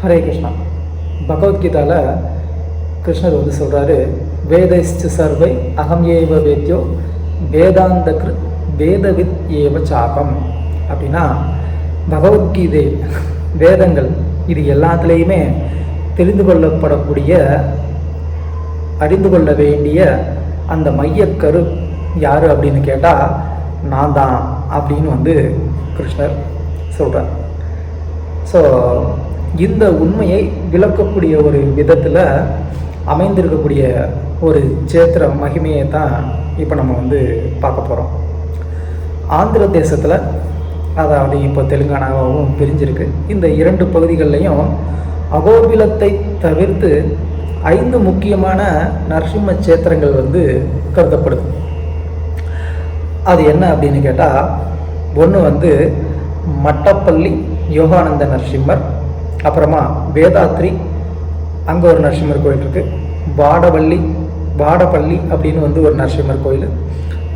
ஹரே கிருஷ்ணா. பகவத்கீதாவில் கிருஷ்ணர் வந்து சொல்கிறாரு வேதைஸ்டு சர்வை அகம் ஏவ வேத்யோ வேதாந்த கிருத் வேதவித் ஏவ சாபம். அப்படின்னா பகவத்கீதை வேதங்கள் இது எல்லாத்துலேயுமே தெரிந்து கொள்ளப்படக்கூடிய அறிந்து கொள்ள வேண்டிய அந்த மையக்கரு யார் அப்படின்னு கேட்டால் நான் தான் அப்படின்னு வந்து கிருஷ்ணர் சொல்கிறார் ஸோ இந்த உண்மையை விளக்கக்கூடிய ஒரு விதத்தில் அமைந்திருக்கக்கூடிய ஒரு சேத்திர மகிமையை தான் இப்போ நம்ம வந்து பார்க்க போகிறோம் ஆந்திர தேசத்தில் அதாவது இப்போ தெலுங்கானாவும் பிரிஞ்சிருக்கு. இந்த இரண்டு பகுதிகள்லையும் அகோபிலத்தை தவிர்த்து ஐந்து முக்கியமான நரசிம்ம சேத்திரங்கள் வந்து கருதப்படுது. அது என்ன அப்படின்னு கேட்டால் ஒன்று வந்து மட்டப்பள்ளி யோகானந்த நரசிம்மர் அப்புறமா வேதாத்ரி அங்கே ஒரு நரசிம்மர் கோயில் இருக்குது வாடவள்ளி வாடப்பள்ளி அப்படின்னு வந்து ஒரு நரசிம்மர் கோயில்.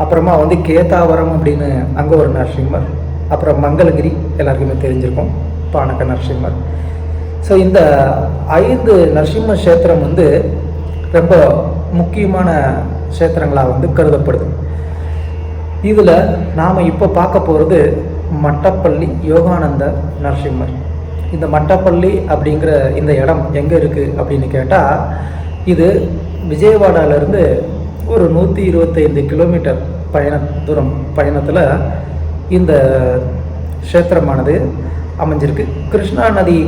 அப்புறமா வந்து கேதாவரம் அப்படின்னு அங்கே ஒரு நரசிம்மர். அப்புறம் மங்களகிரி எல்லாருக்குமே தெரிஞ்சிருக்கும். பானக நரசிம்மர். ஸோ இந்த ஐந்து நரசிம்ம கஷேத்திரம் வந்து ரொம்ப முக்கியமான கஷேத்திரங்களாக வந்து கருதப்படுது. இதில் நாம் இப்போ பார்க்க போகிறது மட்டப்பள்ளி யோகானந்த நரசிம்மர். இந்த மட்டப்பள்ளி அப்படிங்கிற இந்த இடம் எங்கே இருக்குது அப்படின்னு கேட்டால் இது விஜயவாடாவிலேருந்து ஒரு நூற்றி இருபத்தைந்து கிலோமீட்டர் பயண தூரம் பயணத்தில் இந்த க்ஷேத்திரமானது அமைஞ்சிருக்கு. கிருஷ்ணா நதி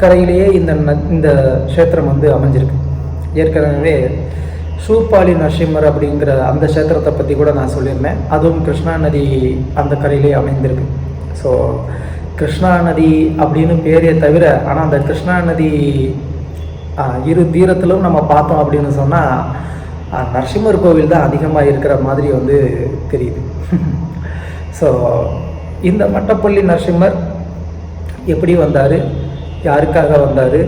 கரையிலேயே இந்த ந இந்த க்ஷேத்திரம் வந்து அமைஞ்சிருக்கு. ஏற்கனவே சூப்பாலி நரசிம்மர் அப்படிங்கிற அந்த க்ஷேத்திரத்தை பற்றி கூட நான் சொல்லியிருந்தேன். அதுவும் கிருஷ்ணா நதி அந்த கரையிலேயே அமைந்திருக்கு. ஸோ கிருஷ்ணா நதி அப்படின்னு பேரே தவிர ஆனால் அந்த கிருஷ்ணா நதி இரு தீரத்திலும் நம்ம பார்த்தோம் அப்படின்னு சொன்னால் நரசிம்மர் கோவில் தான் அதிகமாக இருக்கிற மாதிரி வந்து தெரியுது. ஸோ இந்த மட்டப்பள்ளி நரசிம்மர் எப்படி வந்தார்? யாருக்காக வந்தார்?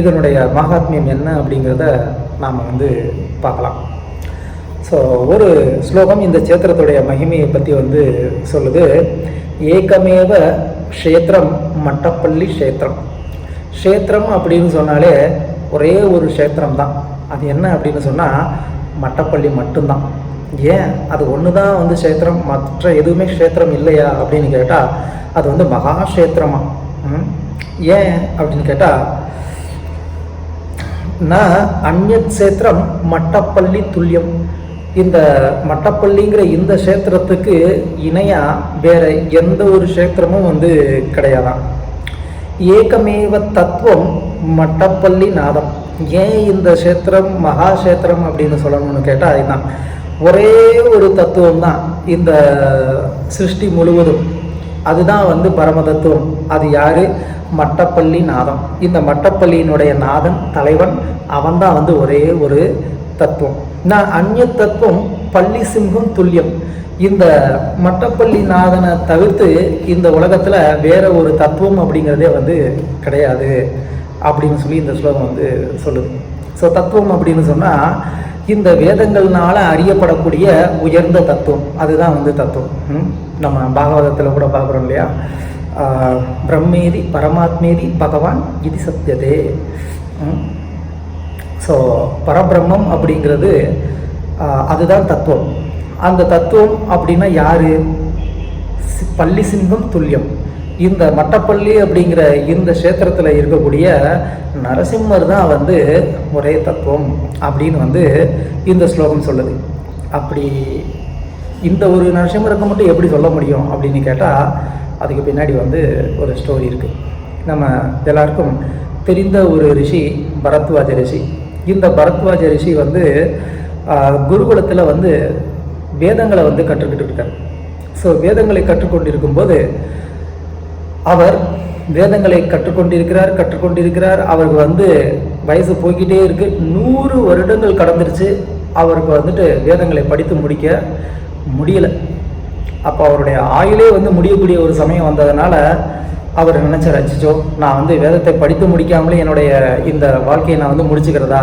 இதனுடைய மகாத்மியம் என்ன அப்படிங்கிறத நாம் வந்து பார்க்கலாம். ஸோ ஒரு ஸ்லோகம் இந்த சேத்திரத்துடைய மகிமையை பற்றி வந்து சொல்லுது. ஏகமேவ க்ஷேத்திரம் மட்டப்பள்ளி க்ஷேத்திரம். க்ஷேத்திரம் அப்படின்னு சொன்னாலே ஒரே ஒரு க்ஷேத்திரம் தான். அது என்ன அப்படின்னு சொன்னால் மட்டப்பள்ளி மட்டும்தான். ஏன்? அது ஒன்று தான் வந்து க்ஷேத்திரம் மற்ற எதுவுமே க்ஷேத்திரம் இல்லையா அப்படின்னு கேட்டால் அது வந்து மகா க்ஷேத்திரமா? ஏன் அப்படின்னு கேட்டால் நான் அந்நத் சேத்திரம் மட்டப்பள்ளி துல்லியம். இந்த மட்டப்பள்ளிங்கிற இந்த க்ஷேத்திரத்துக்கு இணையாக வேற எந்த ஒரு க்ஷேத்திரமும் வந்து கிடையாதான் ஏகமேவ தத்துவம் மட்டப்பள்ளி நாதம். ஏன் இந்த க்ஷேத்திரம் மகா அப்படின்னு சொல்லணும்னு கேட்டால் அதுதான். ஒரே ஒரு தத்துவம் தான் இந்த சிருஷ்டி முழுவதும். அதுதான் வந்து பரம தத்துவம் அது யாரு? மட்டப்பள்ளி நாதம். இந்த மட்டப்பள்ளியினுடைய நாதன் தலைவன் அவன்தான் வந்து ஒரே ஒரு தத்துவம். நான் அந்நிய தத்துவம் பள்ளி சிங்கம் துல்லியம். இந்த மட்டப்பள்ளி நாதனை தவிர்த்து இந்த உலகத்தில் வேற ஒரு தத்துவம் அப்படிங்கிறதே வந்து கிடையாது அப்படின்னு சொல்லி இந்த ஸ்லோகம் வந்து சொல்லுது. ஸோ தத்துவம் அப்படின்னு சொன்னால் இந்த வேதங்கள்னால அறியப்படக்கூடிய உயர்ந்த தத்துவம். அதுதான் வந்து தத்துவம். நம்ம பாகவதத்தில் கூட பார்க்குறோம் இல்லையா? பிரம்மேதி பரமாத்மேதி பகவான் இது சத்தியதே. ஸோ பரபிரம்மம் அப்படிங்கிறது அதுதான் தத்துவம். அந்த தத்துவம் அப்படின்னா யார்? பள்ளி சிங்கம் துல்லியம். இந்த மட்டப்பள்ளி அப்படிங்கிற இந்த க்ஷேத்திரத்தில் இருக்கக்கூடிய நரசிம்மர் தான் வந்து ஒரே தத்துவம் அப்படின்னு வந்து இந்த ஸ்லோகம் சொல்லுது. அப்படி இந்த ஒரு நரசிம்மருக்கு மட்டும் எப்படி சொல்ல முடியும் அப்படின்னு கேட்டால் அதுக்கு பின்னாடி வந்து ஒரு ஸ்டோரி இருக்குது நம்ம எல்லாருக்கும் தெரிந்த ஒரு ரிஷி பரத்வாஜ ரிஷி. இந்த பரத்வாஜ ரிஷி வந்து குருகுலத்தில் வந்து வேதங்களை வந்து கற்றுக்கிட்டு இருக்கார். ஸோ வேதங்களை கற்றுக்கொண்டிருக்கும்போது அவர் வேதங்களை கற்றுக்கொண்டிருக்கிறார் கற்றுக்கொண்டிருக்கிறார். அவருக்கு வந்து வயசு போய்கிட்டே இருக்கு. நூறு வருடங்கள் கடந்துருச்சு. அவருக்கு வந்துட்டு வேதங்களை படித்து முடிக்க முடியலை. அப்போ அவருடைய ஆயுளே வந்து முடியக்கூடிய ஒரு சமயம் வந்ததுனால அவர் நினச்சார் ரசிச்சோ? நான் வந்து வேதத்தை படித்து முடிக்காமலே என்னுடைய இந்த வாழ்க்கையை நான் வந்து முடிச்சுக்கிறதா?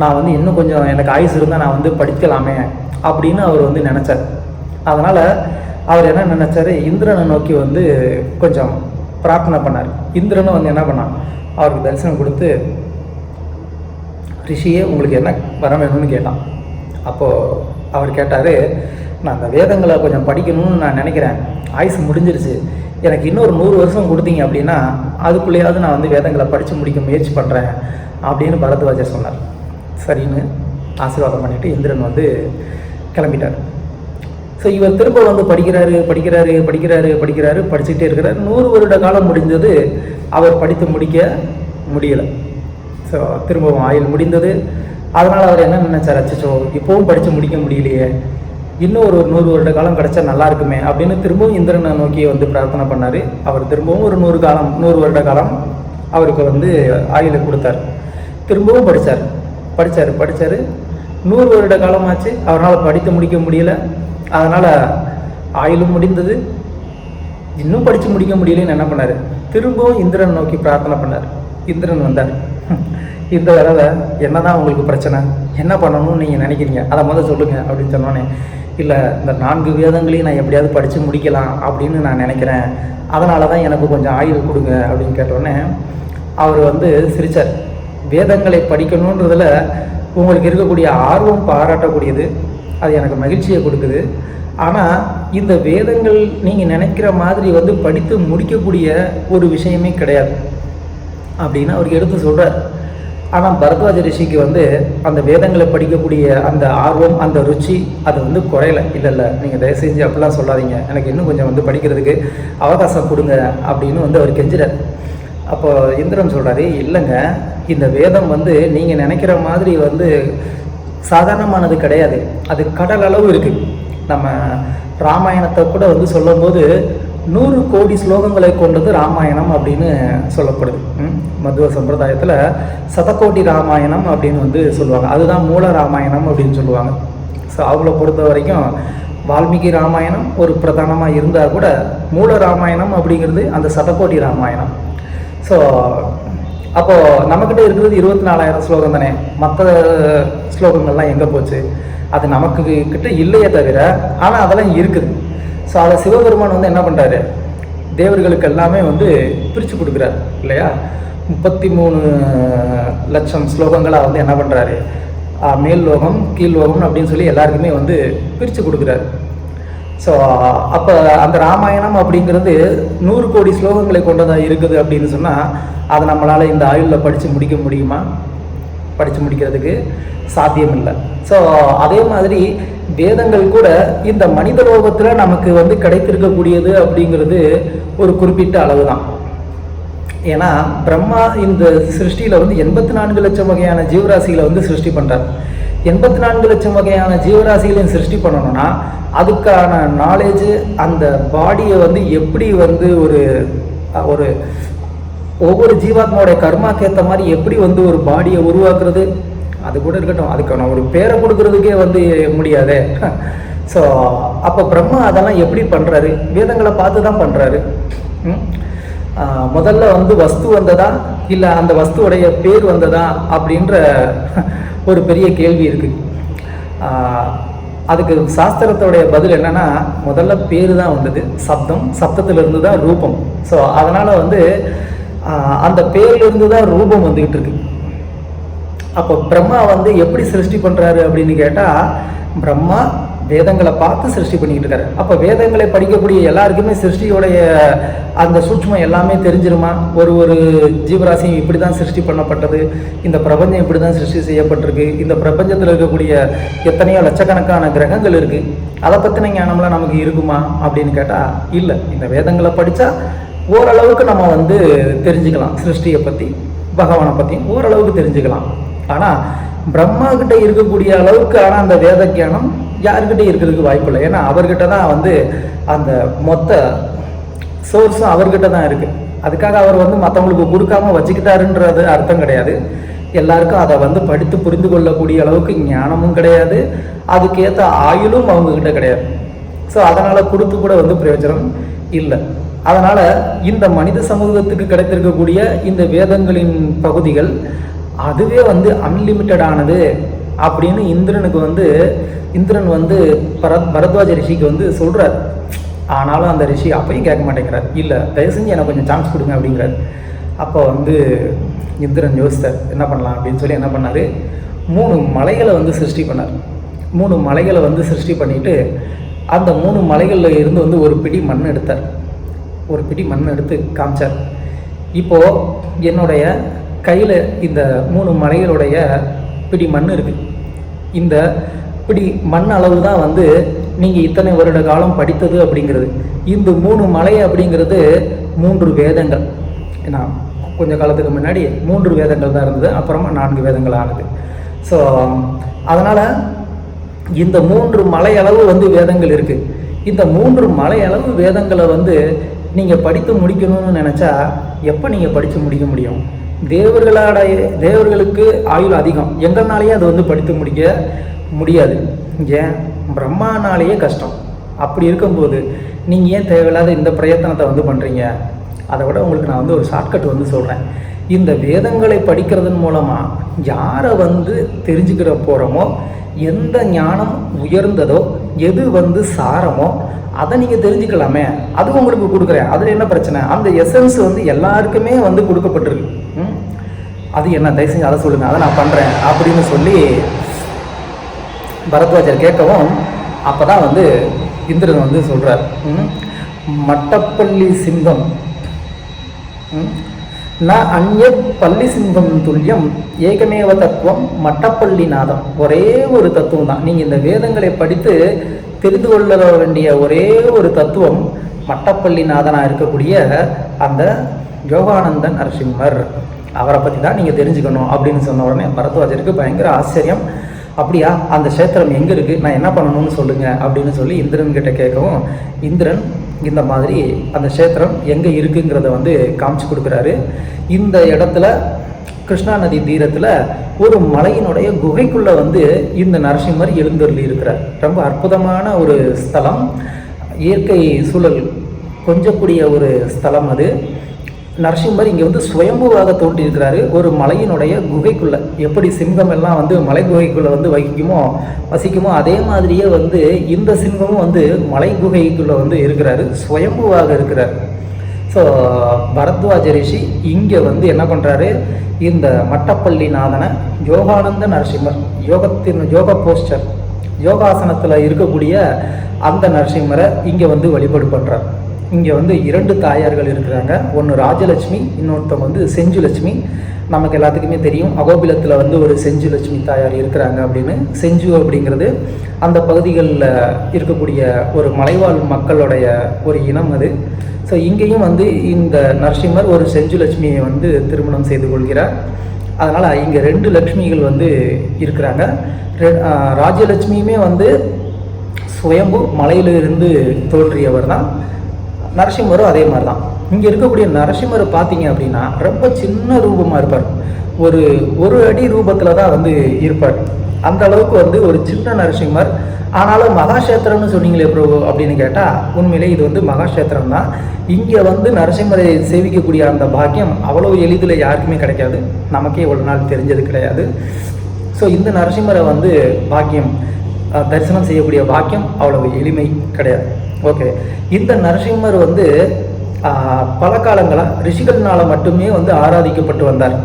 நான் வந்து இன்னும் கொஞ்சம் எனக்கு ஆயுசு இருந்தால் நான் வந்து படிக்கலாமே அப்படின்னு அவர் வந்து நினச்சார். அதனால் அவர் என்ன நினச்சாரு? இந்திரனை நோக்கி வந்து கொஞ்சம் பிரார்த்தனை பண்ணார். இந்திரனும் வந்து என்ன பண்ணான்? அவருக்கு தரிசனம் கொடுத்து ரிஷியே உங்களுக்கு என்ன வர வேணும்னு கேட்டான். அப்போது அவர் கேட்டார் நான் அந்த வேதங்களை கொஞ்சம் படிக்கணும்னு நான் நினைக்கிறேன். ஆயுசு முடிஞ்சிருச்சு. எனக்கு இன்னொரு நூறு வருஷம் கொடுத்தீங்க அப்படின்னா அதுக்குள்ளேயாவது நான் வந்து வேதங்களை படித்து முடிக்க முயற்சி பண்ணுறேன் அப்படின்னு பரத்வாஜர் சொன்னார். சரின்னு ஆசீர்வாதம் பண்ணிவிட்டு இந்திரன் வந்து கிளம்பிட்டார். ஸோ இவர் திரும்ப வந்து படிக்கிறாரு படிக்கிறாரு படிக்கிறாரு படிக்கிறாரு படிச்சுக்கிட்டே இருக்கிறார். நூறு வருட காலம் முடிஞ்சது அவர் படித்து முடிக்க முடியலை. ஸோ திரும்பவும் ஆயுள் முடிந்தது. அதனால் அவர் என்ன நினைச்சார் அச்சோ இப்போவும் படித்து முடிக்க முடியலையே. இன்னும் ஒரு நூறு வருட காலம் கிடைச்சா நல்லா இருக்குமே அப்படின்னு திரும்பவும் இந்திரனை நோக்கி வந்து பிரார்த்தனை பண்ணார். அவர் திரும்பவும் ஒரு நூறு காலம் நூறு வருட காலம் அவருக்கு வந்து ஆயுளை கொடுத்தார். திரும்பவும் படித்தார் படித்தார் படித்தார் நூறு வருட காலமாச்சு. அவரால் படித்து முடிக்க முடியல. அதனால் ஆயுளும் முடிந்தது. இன்னும் படித்து முடிக்க முடியலன்னு என்ன பண்ணார்? திரும்பவும் இந்திரன் நோக்கி பிரார்த்தனை பண்ணார். இந்திரன் வந்தார். இந்த தடவை என்னதான் உங்களுக்கு பிரச்சனை? என்ன பண்ணணும்னு நீங்கள் நினைக்கிறீங்க? அதை முதல் சொல்லுங்கள் அப்படின்னு சொன்னோன்னே இல்லை இந்த நான்கு வேதங்களையும் நான் எப்படியாவது படித்து முடிக்கலாம் அப்படின்னு நான் நினைக்கிறேன். அதனால தான் எனக்கு கொஞ்சம் ஆயுள் கொடுங்க அப்படின்னு கேட்டோடனே அவர் வந்து சிரித்தார் வேதங்களை படிக்கணுன்றதில் உங்களுக்கு இருக்கக்கூடிய ஆர்வம் பாராட்டக்கூடியது. அது எனக்கு மகிழ்ச்சியை கொடுக்குது. ஆனால் இந்த வேதங்கள் நீங்கள் நினைக்கிற மாதிரி வந்து படித்து முடிக்கக்கூடிய ஒரு விஷயமே கிடையாது. அப்படின்னு அவருக்கு எடுத்து சொல்கிறார் ஆனால் பரத்வாஜ ரிஷிக்கு வந்து அந்த வேதங்களை படிக்கக்கூடிய அந்த ஆர்வம் அந்த ருச்சி அது வந்து குறையலை. இல்லை இல்லை நீங்கள் தயவு செஞ்சு அப்படிலாம் சொல்லாதீங்க. எனக்கு இன்னும் கொஞ்சம் வந்து படிக்கிறதுக்கு அவகாசம் கொடுங்க அப்படின்னு வந்து அவர் கெஞ்சுறார். அப்போ இந்திரன் சொல்கிறாரு இல்லைங்க இந்த வேதம் வந்து நீங்கள் நினைக்கிற மாதிரி வந்து சாதாரணமானது கிடையாது. அது கடல் அளவு இருக்குது நம்ம ராமாயணத்தை கூட வந்து சொல்லும்போது நூறு கோடி ஸ்லோகங்களை கொண்டது ராமாயணம் அப்படின்னு சொல்லப்படுது. மதுவ சம்பிரதாயத்தில் சதக்கோட்டி ராமாயணம் அப்படின்னு வந்து சொல்லுவாங்க. அதுதான் மூல ராமாயணம் அப்படின்னு சொல்லுவாங்க. ஸோ அவங்கள பொறுத்த வரைக்கும் வால்மீகி ராமாயணம் ஒரு பிரதானமாக இருந்தால் கூட மூல ராமாயணம் அப்படிங்கிறது அந்த சதக்கோட்டி ராமாயணம். ஸோ அப்போது நம்மக்கிட்ட இருக்கிறது இருபத்தி நாலாயிரம் ஸ்லோகம் தானே? மற்ற ஸ்லோகங்கள்லாம் எங்கே போச்சு? அது நமக்கு கிட்ட இல்லையே தவிர ஆனால் அதெல்லாம் இருக்குது. ஸோ அதை சிவபெருமான் வந்து என்ன பண்ணுறாரு தேவர்களுக்கு எல்லாமே வந்து பிரித்து கொடுக்குறாரு இல்லையா? முப்பத்தி மூணு லட்சம் ஸ்லோகங்களாக வந்து என்ன பண்ணுறாரு மேல் லோகம் கீழ் லோகம் அப்படின்னு சொல்லி எல்லாருக்குமே வந்து பிரித்து கொடுக்குறாரு. ஸோ அப்போ அந்த ராமாயணம் அப்படிங்கிறது நூறு கோடி ஸ்லோகங்களை கொண்டதாக இருக்குது அப்படின்னு சொன்னால் அதை நம்மளால் இந்த ஆயுளில் படித்து முடிக்க முடியுமா? படித்து முடிக்கிறதுக்கு சாத்தியம் இல்லை ஸோ அதே மாதிரி வேதங்கள் கூட இந்த மனித லோகத்தில் நமக்கு வந்து கிடைத்திருக்கக்கூடியது அப்படிங்கிறது ஒரு குறிப்பிட்ட அளவு தான் ஏன்னா பிரம்மா இந்த சிருஷ்டியில் வந்து எண்பத்தி நான்கு லட்சம் வகையான ஜீவராசிகளை வந்து சிருஷ்டி பண்ணுறார் எண்பத்தி நான்கு லட்சம் வகையான ஜீவராசிகளையும் சிருஷ்டி பண்ணணும்னா அதுக்கான நாலேஜு அந்த பாடியை வந்து எப்படி வந்து ஒரு ஒரு ஒவ்வொரு ஜீவாத்மாவுடைய கர்மாக்கு ஏற்ற மாதிரி எப்படி வந்து ஒரு பாடியை உருவாக்குறது? அது கூட இருக்கட்டும். அதுக்கான ஒரு பேரை கொடுக்கறதுக்கே வந்து முடியாதே. ஸோ அப்போ பிரம்மா அதெல்லாம் எப்படி பண்ணுறாரு வேதங்களை பார்த்து தான் பண்ணுறாரு முதல்ல வந்து வஸ்து வந்ததா? இல்லை அந்த வஸ்துவுடைய பேர் வந்ததா? அப்படின்ற ஒரு பெரிய கேள்வி இருக்குது அதுக்கு சாஸ்திரத்தோடைய பதில் என்னன்னா முதல்ல பேர் தான் வந்தது. சப்தம் சப்தத்திலிருந்து தான் ரூபம். ஸோ அதனால் வந்து அந்த பேர்லேருந்து தான் ரூபம் வந்துக்கிட்டு இருக்கு. அப்போ பிரம்மா வந்து எப்படி சிருஷ்டி பண்ணுறாரு அப்படின்னு கேட்டால் பிரம்மா வேதங்களை பார்த்து சிருஷ்டி பண்ணிக்கிட்டு இருக்காரு. அப்போ வேதங்களை படிக்கக்கூடிய எல்லாருக்குமே சிருஷ்டியோடைய அந்த சூட்சமம் எல்லாமே தெரிஞ்சிருமா? ஒரு ஒரு ஜீவராசியும் இப்படி தான் சிருஷ்டி பண்ணப்பட்டது. இந்த பிரபஞ்சம் இப்படி தான் சிருஷ்டி செய்யப்பட்டிருக்கு. இந்த பிரபஞ்சத்தில் இருக்கக்கூடிய எத்தனையோ லட்சக்கணக்கான கிரகங்கள் இருக்குது அதை பற்றின ஞானம்லாம் நமக்கு இருக்குமா? அப்படின்னு கேட்டால் இல்லை. இந்த வேதங்களை படித்தா ஓரளவுக்கு நம்ம வந்து தெரிஞ்சுக்கலாம். சிருஷ்டியை பற்றி பகவானை பற்றியும் ஓரளவுக்கு தெரிஞ்சுக்கலாம். ஆனால் பிரம்மா கிட்ட இருக்கக்கூடிய அளவுக்கு ஆனால் அந்த வேத ஜானம் யாருக்கிட்டே இருக்கிறதுக்கு வாய்ப்பு இல்லை. ஏன்னா அவர்கிட்ட தான் வந்து அந்த மொத்த சோர்ஸும் அவர்கிட்ட தான் இருக்குது அதுக்காக அவர் வந்து மற்றவங்களுக்கு கொடுக்காம வச்சுக்கிட்டாருன்றது அர்த்தம் கிடையாது. எல்லாருக்கும் அதை வந்து படித்து புரிந்து கொள்ளக்கூடிய அளவுக்கு ஞானமும் கிடையாது. அதுக்கேற்ற ஆயுளும் அவங்கக்கிட்ட கிடையாது. ஸோ அதனால் கொடுத்து கூட வந்து பிரயோஜனம் இல்லை. அதனால் இந்த மனித சமூகத்துக்கு கிடைத்திருக்கக்கூடிய இந்த வேதங்களின் பகுதிகள் அதுவே வந்து அன்லிமிட்டடானது அப்படின்னு இந்திரனுக்கு வந்து இந்திரன் வந்து பரத் பரத்வாஜ ரிஷிக்கு வந்து சொல்கிறார் ஆனாலும் அந்த ரிஷி அப்பையும் கேட்க மாட்டேங்கிறார். இல்லை தயவு செஞ்சு எனக்கு கொஞ்சம் சான்ஸ் கொடுங்க அப்படிங்கிறார். அப்போ வந்து இந்திரன் யோசித்தார் என்ன பண்ணலாம் அப்படின்னு சொல்லி என்ன பண்ணார்? மூணு மலைகளை வந்து சிருஷ்டி பண்ணார். மூணு மலைகளை வந்து சிருஷ்டி பண்ணிட்டு அந்த மூணு மலைகளில் இருந்து வந்து ஒரு பிடி மண் எடுத்தார். ஒரு பிடி மண் எடுத்து காமிச்சார். இப்போது என்னுடைய கையில் இந்த மூணு மலைகளுடைய பிடி மண் இருக்குது இந்த பிடி மண் அளவு தான் வந்து நீங்கள் இத்தனை வருட காலம் படித்தது அப்படிங்கிறது. இந்த மூணு மலை அப்படிங்கிறது மூன்று வேதங்கள். ஏன்னா கொஞ்சம் காலத்துக்கு முன்னாடி மூன்று வேதங்கள் தான் இருந்தது அப்புறமா நான்கு வேதங்கள் ஆனது. ஸோ அதனால் இந்த மூன்று மலை அளவு வந்து வேதங்கள் இருக்குது இந்த மூன்று மலை அளவு வேதங்களை வந்து நீங்கள் படித்து முடிக்கணும்னு நினச்சா எப்போ நீங்கள் படித்து முடிக்க முடியும்? தேவர்களோட தேவர்களுக்கு ஆயுள் அதிகம். எங்கள்னாலேயே அதை வந்து படித்து முடிக்க முடியாது. ஏன் பிரம்மானாலேயே கஷ்டம். அப்படி இருக்கும்போது நீங்கள் ஏன் தேவையில்லாத இந்த பிரயத்தனத்தை வந்து பண்ணுறீங்க அதை விட உங்களுக்கு நான் வந்து ஒரு ஷார்ட்கட் வந்து சொல்கிறேன் இந்த வேதங்களை படிக்கிறதன் மூலமாக யாரை வந்து தெரிஞ்சுக்கிற போகிறோமோ எந்த ஞானம் உயர்ந்ததோ எது வந்து சாரமோ அதை நீங்கள் தெரிஞ்சுக்கலாமே. அது உங்களுக்கு கொடுக்குறேன். அதில் என்ன பிரச்சனை? அந்த எசன்ஸ் வந்து எல்லாருக்குமே வந்து கொடுக்கப்பட்டிருக்கு. அது என்ன தயவு செஞ்சு அதை சொல்லுங்கள் அதை நான் பண்ணுறேன் அப்படின்னு சொல்லி பரத்வாஜர் கேட்கவும் அப்போ தான் வந்து இந்திரன் வந்து சொல்கிறார் மட்டப்பள்ளி சிங்கம் நான் அந்நிய பள்ளி சிங்கம் துல்லியம் ஏகமேவ தத்துவம் மட்டப்பள்ளி நாதம். ஒரே ஒரு தத்துவம் தான். நீங்கள் இந்த வேதங்களை படித்து தெரிந்து கொள்ள வேண்டிய ஒரே ஒரு தத்துவம் மட்டப்பள்ளி நாதனாக இருக்கக்கூடிய அந்த யோகானந்தன் நரசிம்மர். அவரை பற்றி தான் நீங்கள் தெரிஞ்சுக்கணும் அப்படின்னு சொன்ன உடனே பரத்வாஜருக்கு பயங்கர ஆச்சரியம். அப்படியா அந்த க்ஷேத்திரம் எங்கே இருக்குது நான் என்ன பண்ணணும்னு சொல்லுங்கள் அப்படின்னு சொல்லி இந்திரன் கிட்ட கேட்கவும் இந்திரன் இந்த மாதிரி அந்த க்ஷேத்திரம் எங்கே இருக்குங்கிறத வந்து காமிச்சு கொடுக்குறாரு. இந்த இடத்துல கிருஷ்ணா நதி தீரத்தில் ஒரு மலையினுடைய குகைக்குள்ளே வந்து இந்த நரசிம்மர் எழுந்தருளி இருக்கிறார். ரொம்ப அற்புதமான ஒரு ஸ்தலம். இயற்கை சூழல் கொஞ்சக்கூடிய ஒரு ஸ்தலம் அது. நரசிம்மர் இங்கே வந்து சுயம்புவாக தோன்றியிருக்கிறாரு. ஒரு மலையினுடைய குகைக்குள்ளே. எப்படி சிங்கம் எல்லாம் வந்து மலை குகைக்குள்ளே வந்து வகிக்குமோ வசிக்குமோ அதே மாதிரியே வந்து இந்த சிங்கமும் வந்து மலை குகைக்குள்ளே வந்து இருக்கிறாரு. சுயம்புவாக இருக்கிறார். ஸோ பரத்வாஜ ரிஷி இங்கே வந்து என்ன பண்ணுறாரு இந்த மட்டப்பள்ளி நாதனை யோகானந்த நரசிம்மர் யோகத்தின் யோக போஸ்டர் யோகாசனத்தில் இருக்கக்கூடிய அந்த நரசிம்மரை இங்கே வந்து வழிபாடு பண்ணுறார் இங்கே வந்து இரண்டு தாயார்கள் இருக்கிறாங்க. ஒன்று ராஜலட்சுமி இன்னொருத்தவங்க வந்து செஞ்சுலட்சுமி. நமக்கு எல்லாத்துக்குமே தெரியும் அகோபிலத்தில் வந்து ஒரு செஞ்சு லட்சுமி தாயார் இருக்கிறாங்க அப்படின்னு. செஞ்சு அப்படிங்கிறது அந்த பகுதிகளில் இருக்கக்கூடிய ஒரு மலைவாழ் மக்களுடைய ஒரு இனம் அது. ஸோ இங்கேயும் வந்து இந்த நரசிம்மர் ஒரு செஞ்சு லட்சுமியை வந்து திருமணம் செய்து கொள்கிறார். அதனால் இங்கே ரெண்டு லட்சுமிகள் வந்து இருக்கிறாங்க. ரெ- ராஜலட்சுமியுமே வந்து சுயம்பு மலையிலிருந்து தோன்றியவர் தான். நரசிம்மரும் அதே மாதிரி தான் இங்கே இருக்கக்கூடிய நரசிம்மர் பார்த்தீங்க அப்படின்னா ரொம்ப சின்ன ரூபமாக இருப்பார். ஒரு ஒரு அடி ரூபத்தில் தான் வந்து இருப்பார். அந்த அளவுக்கு வந்து ஒரு சின்ன நரசிம்மர். ஆனாலும் மகாஷேத்திரம்னு சொன்னீங்களே பிரபு அப்படின்னு கேட்டால் உண்மையிலே இது வந்து மகாஷேத்திரம் தான் இங்கே வந்து நரசிம்மரை சேவிக்கக்கூடிய அந்த பாக்கியம் அவ்வளோ எளிதில் யாருக்குமே கிடைக்காது. நமக்கே இவ்வளோ நாள் தெரிஞ்சது கிடையாது. ஸோ இந்த நரசிம்மரை வந்து பாக்கியம் தரிசனம் செய்யக்கூடிய பாக்கியம் அவ்வளவு எளிமை கிடையாது. ஓகே இந்த நரசிம்மர் வந்து பல காலங்களாக ரிஷிகள்னால் மட்டுமே வந்து ஆராதிக்கப்பட்டு வந்தார்.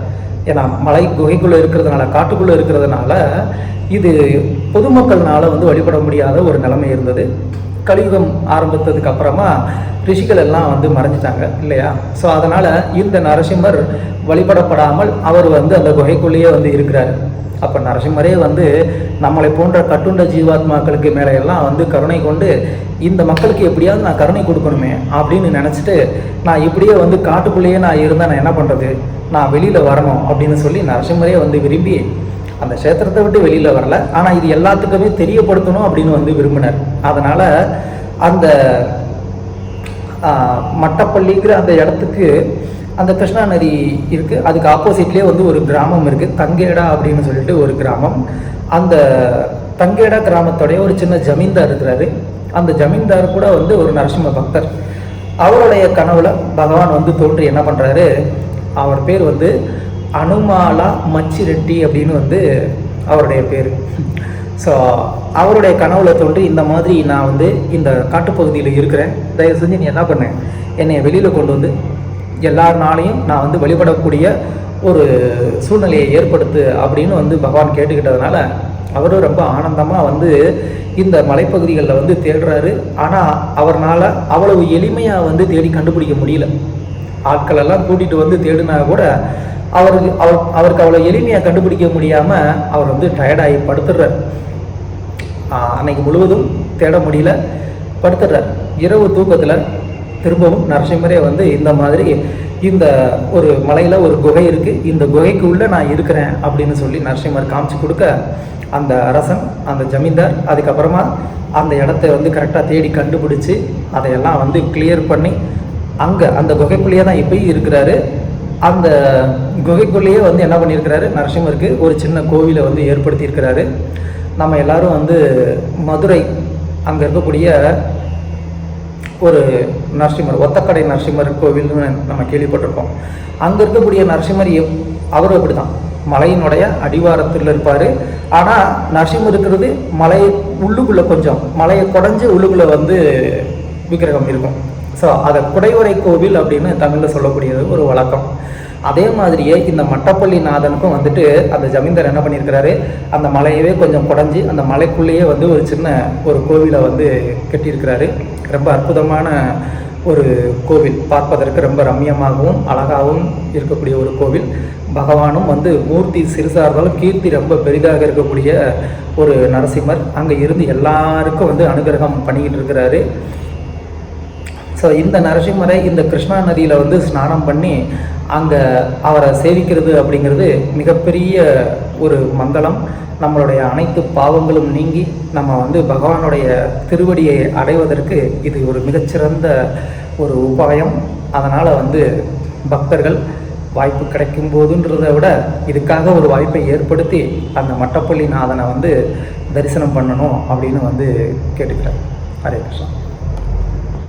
ஏன்னா மலை குகைக்குள்ளே இருக்கிறதுனால காட்டுக்குள்ளே இருக்கிறதுனால இது பொதுமக்கள்னால் வந்து வழிபட முடியாத ஒரு நிலைமை இருந்தது. கலியுகம் ஆரம்பித்ததுக்கு அப்புறமா ரிஷிகள் எல்லாம் வந்து மறைஞ்சிட்டாங்க இல்லையா? ஸோ அதனால் இந்த நரசிம்மர் வழிபடப்படாமல் அவர் வந்து அந்த குகைக்குள்ளேயே வந்து இருக்கிறார். அப்போ நரசிம்மரே வந்து நம்மளை போன்ற கட்டுண்ட ஜீவாத்மாக்களுக்கு மேலே எல்லாம் வந்து கருணை கொண்டு இந்த மக்களுக்கு எப்படியாவது நான் கருணை கொடுக்கணுமே அப்படின்னு நினச்சிட்டு நான் இப்படியே வந்து காட்டுக்குள்ளேயே நான் இருந்தால் நான் என்ன பண்ணுறது நான் வெளியில் வரணும் அப்படின்னு சொல்லி நரசிம்மரே வந்து விரும்பி அந்த க்ஷேத்திரத்தை விட்டு வெளியில் வரல. ஆனால் இது எல்லாத்துக்குமே தெரியப்படுத்தணும் அப்படின்னு வந்து விரும்பினார். அதனால் அந்த மட்டப்பள்ளிங்கிற அந்த இடத்துக்கு அந்த கிருஷ்ணா நதி இருக்குது அதுக்கு ஆப்போசிட்லேயே வந்து ஒரு கிராமம் இருக்குது தங்கேடா அப்படின்னு சொல்லிட்டு ஒரு கிராமம். அந்த தங்கேடா கிராமத்தோடைய ஒரு சின்ன ஜமீன்தார் இருக்கிறாரு. அந்த ஜமீன்தார் கூட வந்து ஒரு நரசிம்ம பக்தர். அவருடைய கனவுல பகவான் வந்து தோன்றி என்ன பண்ணுறாரு அவர் பேர் வந்து அனுமாலா மச்சிரெட்டி அப்படின்னு வந்து அவருடைய பேர். ஸோ அவருடைய கனவுல தோன்றி இந்த மாதிரி நான் வந்து இந்த காட்டுப்பகுதியில் இருக்கிறேன். தயவு செஞ்சு நீ என்ன பண்ண? என்னை வெளியில் கொண்டு வந்து எல்லார் நாளையும் நான் வந்து வழிபடக்கூடிய ஒரு சூழ்நிலையை ஏற்படுத்து அப்படின்னு வந்து பகவான் கேட்டுக்கிட்டதுனால அவரும் ரொம்ப ஆனந்தமாக வந்து இந்த மலைப்பகுதிகளில் வந்து தேடுறாரு. ஆனால் அவர்னால் அவ்வளவு எளிமையாக வந்து தேடி கண்டுபிடிக்க முடியல. ஆட்களெல்லாம் கூட்டிகிட்டு வந்து தேடினா கூட அவருக்கு அவர் அவருக்கு அவ்வளோ எளிமையாக கண்டுபிடிக்க முடியாமல் அவர் வந்து டயர்டாகி படுத்துடுறார் அன்னைக்கு முழுவதும் தேட முடியல படுத்துடுறார் இரவு தூக்கத்தில் திரும்பவும் நரசிம்மரே வந்து இந்த மாதிரி இந்த ஒரு மலையில் ஒரு குகை இருக்குது இந்த குகைக்கு உள்ளே நான் இருக்கிறேன் அப்படின்னு சொல்லி நரசிம்மர் காமிச்சு கொடுக்க அந்த அரசன் அந்த ஜமீன்தார் அதுக்கப்புறமா அந்த இடத்த வந்து கரெக்டாக தேடி கண்டுபிடிச்சி அதையெல்லாம் வந்து கிளியர் பண்ணி அங்கே அந்த குகைக்குள்ளேயே தான் இப்போயும் இருக்கிறாரு. அந்த குகைக்குள்ளேயே வந்து என்ன பண்ணியிருக்கிறாரு? நரசிம்மருக்கு ஒரு சின்ன கோவிலை வந்து ஏற்படுத்தியிருக்கிறாரு. நம்ம எல்லாரும் வந்து மதுரை அங்கே இருக்கக்கூடிய ஒரு நரசிம்மர் ஒத்தக்கடை நரசிம்மர் கோவில்னு நம்ம கேள்விப்பட்டிருக்கோம். அங்கே இருக்கக்கூடிய நரசிம்மர் எப் அவரும் அப்படி தான் மலையினுடைய அடிவாரத்தில் இருப்பார். ஆனால் நரசிம்மர் இருக்கிறது மலையை உள்ளுக்குள்ளே கொஞ்சம் மலையை குடஞ்சி உள்ளுக்குள்ளே வந்து விக்கிரகம் இருக்கும். ஸோ அதை குடைவரை கோவில் அப்படின்னு தமிழில் சொல்லக்கூடியது ஒரு வழக்கம். அதே மாதிரியே இந்த மட்டப்பள்ளி நாதனுக்கும் வந்துட்டு அந்த ஜமீந்தர் என்ன பண்ணியிருக்கிறாரு? அந்த மலையவே கொஞ்சம் குடஞ்சி அந்த மலைக்குள்ளேயே வந்து ஒரு சின்ன ஒரு கோவிலை வந்து கட்டியிருக்கிறாரு. ரொம்ப அற்புதமான ஒரு கோவில் பார்ப்பதற்கு ரொம்ப ரம்மியமாகவும் அழகாகவும் இருக்கக்கூடிய ஒரு கோவில். பகவானும் வந்து மூர்த்தி சிறுசாக இருந்தாலும் கீர்த்தி ரொம்ப பெரிதாக இருக்கக்கூடிய ஒரு நரசிம்மர். அங்கே இருந்து எல்லாருக்கும் வந்து அனுகிரகம் பண்ணிக்கிட்டு இருக்கிறாரு. ஸோ இந்த நரசிம்மரை இந்த கிருஷ்ணா நதியில் வந்து ஸ்நானம் பண்ணி அங்கே அவரை சேவிக்கிறது அப்படிங்கிறது மிகப்பெரிய ஒரு மங்களம் நம்மளுடைய அனைத்து பாவங்களும் நீங்கி நம்ம வந்து பகவானுடைய திருவடியை அடைவதற்கு இது ஒரு மிகச்சிறந்த ஒரு உபாயம். அதனால் வந்து பக்தர்கள் வாய்ப்பு கிடைக்கும் போதுன்றதை விட இதுக்காக ஒரு வாய்ப்பை ஏற்படுத்தி அந்த மட்டப்பள்ளி நாதனை வந்து தரிசனம் பண்ணணும் அப்படின்னு வந்து கேட்டுக்கிறேன் ஹரே கிருஷ்ணா.